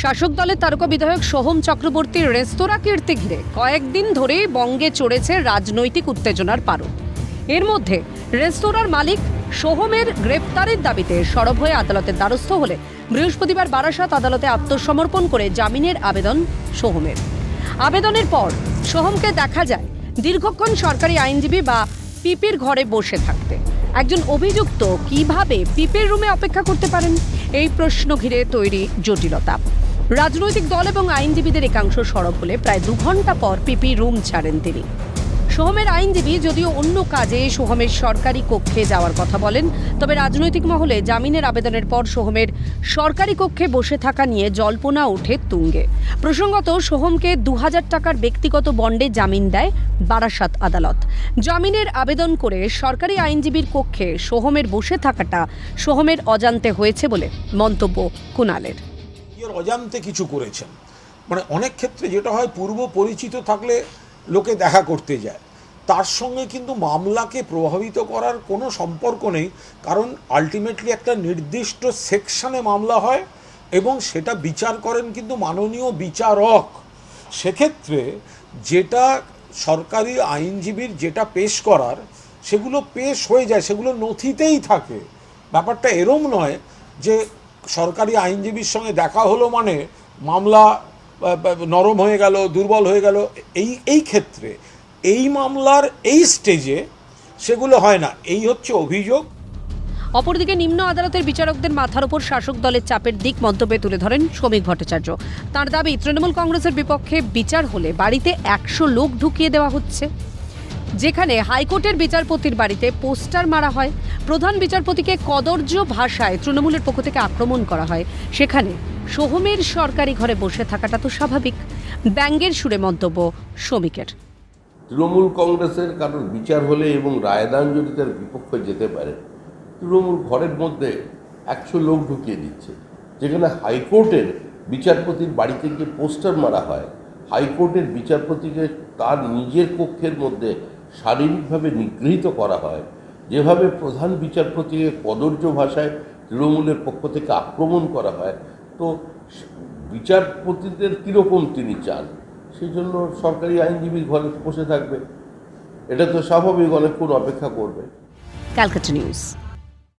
শাসক দলের তারকা বিধায়ক সোহম চক্রবর্তীর রেস্তোরাঁ কীর্তি ঘিরে কয়েকদিন ধরে বঙ্গে চড়েছে রাজনৈতিক উত্তেজনার পারদ। এর মধ্যে রেস্তোরাঁর মালিক সোহমের গ্রেপ্তারের দাবিতে সরব হয়ে আদালতের দ্বারস্থ হলে বৃহস্পতিবার বারাসাত আদালতে আত্মসমর্পণ করে জামিনের আবেদন সোহমের। আবেদনের পর সোহমকে দেখা যায় দীর্ঘক্ষণ সরকারি আইনজীবী বা পিপির ঘরে বসে থাকতে। একজন অভিযুক্ত কীভাবে পিপের রুমে অপেক্ষা করতে পারেন? এই প্রশ্ন ঘিরে তৈরি জটিলতা। রাজনৈতিক দল এবং আইনজীবীদের একাংশ সরব হলে প্রায় দু ঘণ্টা পর পিপি রুম ছাড়েন তিনি। সোহমের আইনজীবী যদিও অন্য কাজে সোহমের সরকারি কক্ষে যাওয়ার কথা বলেন, তবে রাজনৈতিক মহলে জামিনের আবেদনের পর সোহমের সরকারি কক্ষে বসে থাকা নিয়ে জল্পনা ওঠে তুঙ্গে। প্রসঙ্গত, সোহমকে দু হাজার টাকার ব্যক্তিগত বন্ডে জামিন দেয় বারাসাত আদালত। জামিনের আবেদন করে সরকারি আইনজীবীর কক্ষে সোহমের বসে থাকাটা সোহমের অজান্তে হয়েছে বলে মন্তব্য কুণালের। এর অজান্তে কিছু করেছেন। মানে অনেক ক্ষেত্রে যেটা হয়, পূর্ব পরিচিত থাকলে লোকে দেখা করতে যায়। তার সঙ্গে কিন্তু মামলাকে প্রভাবিত করার কোনো সম্পর্ক নেই, কারণ আলটিমেটলি একটা নির্দিষ্ট সেকশনে মামলা হয় এবং সেটা বিচার করেন কিন্তু মাননীয় বিচারক। সেক্ষেত্রে যেটা সরকারি আইনজীবীর যেটা পেশ করার, সেগুলো পেশ হয়ে যায়, সেগুলো নথিতেই থাকে। ব্যাপারটা এরম নয় যে সরকারি আইনজীবীর সঙ্গে দেখা হলো মানে মামলা নরম হয়ে গেল, দুর্বল হয়ে গেল, এই এই ক্ষেত্রে এই মামলার এই স্টেজে সেগুলো হয় না। এই হচ্ছে অভিযোগ। অপরদিকে নিম্ন আদালতের বিচারকদের মাথার উপর শাসক দলের চাপের দিক মন্তব্যে তুলে ধরেন শ্রমিক ভট্টাচার্য। তার দাবি, তৃণমূল কংগ্রেসের বিপক্ষে বিচার হলে বাড়িতে একশো লোক ঢুকিয়ে দেওয়া হচ্ছে। যেখানে হাইকোর্টের বিচারপতির বাড়িতে পোস্টার মারা হয়। প্রধান বিচারপতিকে কদর্য ভাষায় তৃণমূলের পক্ষ থেকে আক্রমণ করা হয়। সেখানে সোহমের সরকারি ঘরে বসে থাকাটা তো স্বাভাবিক। ব্যঙ্গের সুরে মন্তব্য শ্রমিকের। তৃণমূল কংগ্রেসের কারোর বিচার হলে এবং রায়দান যদি তার বিপক্ষে যেতে পারে, তৃণমূল ঘরের মধ্যে একশো লোক ঢুকিয়ে দিচ্ছে। যেখানে হাইকোর্টের বিচারপতির বাড়িতে গিয়ে পোস্টার মারা হয়। হাইকোর্টের বিচারপতিকে তার নিজের কক্ষের মধ্যে শারীরিকভাবে নিগৃহীত করা হয়। যেভাবে প্রধান বিচারপতিকে কদর্য ভাষায় তৃণমূলের পক্ষ থেকে আক্রমণ করা হয়, তো বিচারপতিদের কীরকম তিনি চান? সেই জন্য সরকারি আইনজীবী ঘরে বসে থাকবে। এটা তো স্বাভাবিক, অনেকক্ষণ অপেক্ষা করবে। Calcutta news.